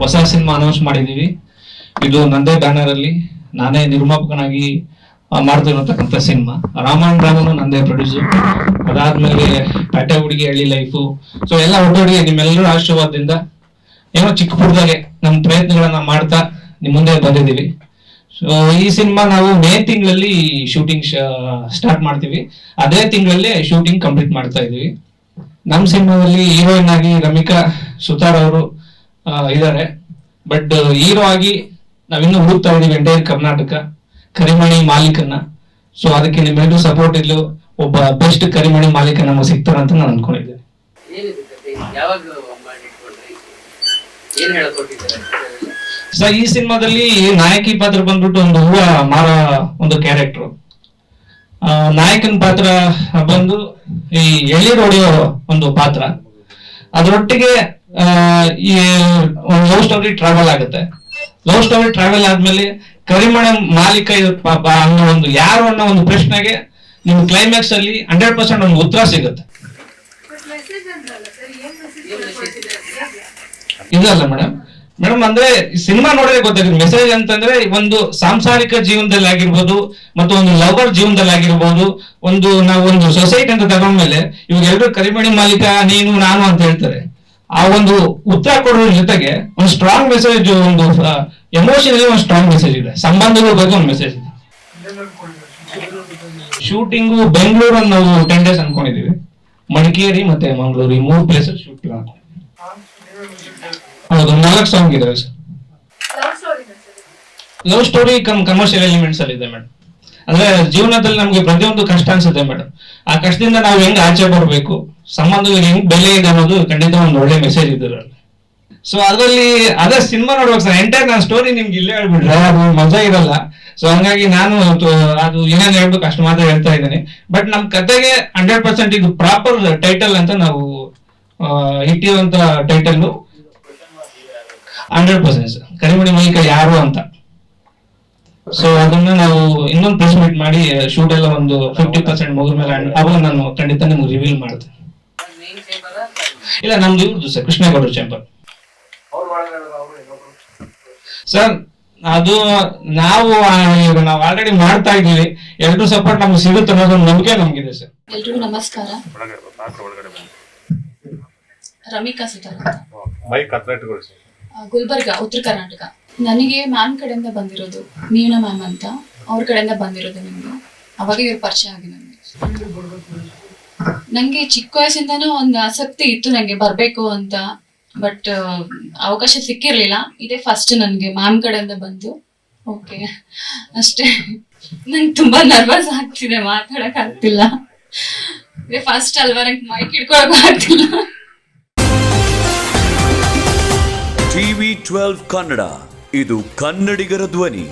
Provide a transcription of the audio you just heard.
ಹೊಸ cinema announce ಮಾಡಿದೀವಿ ಇದು ನಂದೇ ಬ್ಯಾನರ್ ಅಲ್ಲಿ. ನಾನೇ ನಿರ್ಮಾಪಕನಾಗಿ ಮಾಡ್ತಿರತಕ್ಕಂಥ ಸಿನಿಮಾ. ರಾಮಾಯಣ ರಾಮನು ನಂದೇ ಪ್ರೊಡ್ಯೂಸರ್ ಅದಾದ್ಮೇಲೆ ಪೇಟೆ ಹುಡುಗಿ ಹಳ್ಳಿ ಲೈಫು ಸೊ ಎಲ್ಲ ಒಟ್ಟೊಟ್ಟಿಗೆ ನಿಮ್ಮೆಲ್ಲರೂ ಆಶೀರ್ವಾದದಿಂದ ಏನೋ ಚಿಕ್ಕ ಪುಟ್ಟದಾಗೆ ನಮ್ಮ ಪ್ರಯತ್ನಗಳನ್ನ ಮಾಡ್ತಾ ನಿಮ್ ಮುಂದೆ ಬಂದಿದ್ದೀವಿ. ಸೊ ಈ ಸಿನಿಮಾ ನಾವು ಮೇ ತಿಂಗಳಲ್ಲಿ ಶೂಟಿಂಗ್ ಸ್ಟಾರ್ಟ್ ಮಾಡ್ತೀವಿ. ಅದೇ ತಿಂಗಳಲ್ಲಿ ಶೂಟಿಂಗ್ ಕಂಪ್ಲೀಟ್ ಮಾಡ್ತಾ ಇದೀವಿ ನಮ್ಮ ಸಿನಿಮಾದಲ್ಲಿ ಹೀರೋಯಿನ್ ಆಗಿ ರಮಿಕಾ ಸುತಾರ್ ಅವರು ಇದ್ದಾರೆ ಬಟ್ ಹೀರೋ ಆಗಿ ನಾವಿನ್ನೂ ಹುಡುಕ್ತಾ ಇದೀವಿ ಎಂಟೈರ್ ಕರ್ನಾಟಕ. ಕರಿಮಣಿ ಮಾಲೀಕನ್ನ. ಸೊ ಅದಕ್ಕೆ ನಿಮ್ಮೆಲ್ಲರೂ ಸಪೋರ್ಟ್ ಇದ್ಲು. ಒಬ್ಬ ಬೆಸ್ಟ್ ಕರಿಮಣಿ ಮಾಲೀಕ ನಮಗೆ ಸಿಗ್ತಾರಂತ ನಾನು ಅನ್ಕೊಂಡಿದ್ದೇನೆ. ಸರ್ ಈ ಸಿನಿಮಾದಲ್ಲಿ ನಾಯಕಿ ಪಾತ್ರ ಬಂದ್ಬಿಟ್ಟು ಒಂದು ಹೂವ ಮಾರ ಒಂದು ಕ್ಯಾರೆಕ್ಟರ್ ನಾಯಕನ ಪಾತ್ರ ಬಂದು ಈ ಎಳ್ನೀರು ಹೊಡೆಯೋ ಒಂದು ಪಾತ್ರ. ಅದರೊಟ್ಟಿಗೆ ಈ ಒಂದು ಲವ್ ಸ್ಟೋರಿ ಟ್ರಾವೆಲ್ ಆಗುತ್ತೆ. ಲವ್ ಸ್ಟೋರಿ ಟ್ರಾವೆಲ್ ಆದ್ಮೇಲೆ ಕರಿಮಣ ಮಾಲೀಕ ಅನ್ನೋ ಒಂದು, ಯಾರು ಅನ್ನೋ ಒಂದು ಪ್ರಶ್ನೆಗೆ ನಿಮ್ ಕ್ಲೈಮ್ಯಾಕ್ಸ್ ಅಲ್ಲಿ ಹಂಡ್ರೆಡ್ ಪರ್ಸೆಂಟ್ ಒಂದು ಉತ್ತರ ಸಿಗುತ್ತೆ. ಇದಲ್ಲ ಮೇಡಮ್ ಮೇಡಮ್ ಅಂದ್ರೆ ಸಿನಿಮಾ ನೋಡಿದ್ರೆ ಗೊತ್ತಾಗುತ್ತೆ. ಮೆಸೇಜ್ ಅಂತಂದ್ರೆ ಒಂದು ಸಾಂಸಾರಿಕ ಜೀವನದಲ್ಲಿ ಆಗಿರ್ಬೋದು, ಮತ್ತು ಒಂದು ಲವರ್ ಜೀವನದಲ್ಲಿ ಆಗಿರ್ಬೋದು, ಒಂದು ನಾವು ಒಂದು ಸೊಸೈಟಿ ಅಂತ ತಗೊಂಡ್ಮೇಲೆ ಇವಾಗ ಎಲ್ಲರೂ ಕರಿಮಣಿ ಮಾಲೀಕ, ನೀನು, ನಾನು ಅಂತ ಹೇಳ್ತಾರೆ. ಆ ಒಂದು ಉತ್ತರ ಕೊಡೋದ್ರ ಜೊತೆಗೆ ಒಂದು ಸ್ಟ್ರಾಂಗ್ ಮೆಸೇಜ್ ಒಂದು ಎಮೋಷನಲಿ ಒಂದು ಸ್ಟ್ರಾಂಗ್ ಮೆಸೇಜ್ ಇದೆ. ಸಂಬಂಧಗಳ ಬಗ್ಗೆ ಒಂದು ಮೆಸೇಜ್ ಇದೆ. ಶೂಟಿಂಗು ಬೆಂಗಳೂರು ನಾವು ಟೆನ್ ಡೇಸ್ ಅನ್ಕೊಂಡಿದೀವಿ. ಮಡಿಕೇರಿ ಮತ್ತೆ ಮಂಗಳೂರು ಈ ಮೂರು ಪ್ಲೇಸ್ ಶೂಟ್ ಹೌದು ನಾಲ್ಕು ಸಾಂಗ್ ಇದಾವೆ sir love story come commercial elements ಅಲ್ಲಿ ಇದೆ ಮೇಡಮ್ ಅಂದ್ರೆ ಜೀವನದಲ್ಲಿ ನಮ್ಗೆ ಪ್ರತಿಯೊಂದು ಕಷ್ಟ ಅನ್ಸುತ್ತೆ ಮೇಡಮ್ ಆ ಕಷ್ಟದಿಂದ ನಾವು ಹೆಂಗ್ ಆಚೆ ಬರಬೇಕು? ಸಂಬಂಧಗಳಿಗೆ ಹೆಂಗ್ ಬೆಲೆ ಇದೆ ಅನ್ನೋದು ಖಂಡಿತ ಒಂದು ಒಳ್ಳೆ ಮೆಸೇಜ್ ಇದರಲ್ಲಿ ಸೊ ಅದರಲ್ಲಿ ಅದೇ ಸಿನಿಮಾ ನೋಡ್ಬೇಕು ಸರ್ ಎಂಟೈರ್ ನಾನು ಸ್ಟೋರಿ ನಿಮ್ಗೆ ಇಲ್ಲೇ ಹೇಳ್ಬಿಟ್ರೆ ಅದು ಮಜಾ ಇರಲ್ಲ. ಸೊ ಹಂಗಾಗಿ ನಾನು ಅದು ಏನೇನು ಹೇಳ್ಬೇಕು ಅಷ್ಟು ಮಾತ್ರ ಹೇಳ್ತಾ ಇದ್ದೀನಿ. ಬಟ್ ನಮ್ ಕತೆಗೆ ಹಂಡ್ರೆಡ್ ಪರ್ಸೆಂಟ್ ಇದು ಪ್ರಾಪರ್ ಟೈಟಲ್ ಅಂತ ನಾವು ಇಟ್ಟಿರುವಂತ title hundred percent Karimani Mallika ಯಾರು ಅಂತ. ಸೊ ಅದನ್ನ ನಾವು ಇನ್ನೊಂದು ಪ್ರೆಸ್ ಮೀಟ್ ಮಾಡಿ ಶೂಟ್ ಎಲ್ಲ ಒಂದು ಫಿಫ್ಟಿ ಪರ್ಸೆಂಟ್ ಮುಗಿದ ಮೇಲೆ ಅವಾಗ ನಾನು ಖಂಡಿತ ನಿಮ್ಗೆ ರಿವೀಲ್ ಮಾಡ್ತೇನೆ. ಇಲ್ಲ, ನಮ್ದು ಇವ್ರದ್ದು ಸರ್, ಕೃಷ್ಣೇಗೌಡರು ಚೇಂಬರ್ ಸರ್, ಅದು ನಾವು ಇವಾಗ ನಾವು ಆಲ್ರೆಡಿ ಮಾಡ್ತಾ ಇದೀವಿ ಎಲ್ರು ಸಪೋರ್ಟ್ ನಮ್ಗೆ ಸಿಗುತ್ತೆ ಅನ್ನೋದು ನಂಬಿಕೆ ನಮ್ಗಿದೆ ಸರ್. ಎಲ್ರಿಗೂ ನಮಸ್ಕಾರ. ರಮಿಕಾ ಸುತಾರ್ ಗುಲ್ಬರ್ಗ, ಉತ್ತರ ಕರ್ನಾಟಕ. ನನಗೆ ಮ್ಯಾಮ್ ಕಡೆಯಿಂದ ಬಂದಿರೋದು ಮೀನಾ ಮ್ಯಾಮ್ ಅಂತ. ಅವ್ರ ಕಡೆಯಿಂದ ಬಂದಿರೋದು ನಿಮ್ಗೆ. ಅವಾಗ ಇವ್ರ ಪರಿಚಯ ಆಗಿ ನನಗೆ ನನಗೆ ಚಿಕ್ಕ ವಯಸ್ಸಿಂದನೂ ಒಂದು ಆಸಕ್ತಿ ಇತ್ತು ನಂಗೆ ಬರಬೇಕು ಅಂತ ಬಟ್ ಅವಕಾಶ ಸಿಕ್ಕಿರ್ಲಿಲ್ಲ. ಇದೇ ಫಸ್ಟ್ ನನಗೆ ಮ್ಯಾಮ್ ಕಡೆಯಿಂದ ಬಂದು. ಓಕೆ ಅಷ್ಟೇ. ನಂಗೆ ತುಂಬಾ ನರ್ವಸ್ ಆಗ್ತಿದೆ ಮಾತಾಡಕ್ ಆಗ್ತಿಲ್ಲ ಇದೇ ಫಸ್ಟ್ ಅಲ್ವಾ, ನಂಗೆ ಮೈಕ್ ಹಿಡ್ಕೊಳಕ್ ಆಗ್ತಿಲ್ಲ. ಟಿವಿ ಟ್ವೆಲ್ವ್ ಕನ್ನಡ, ಇದು ಕನ್ನಡಿಗರ ಧ್ವನಿ.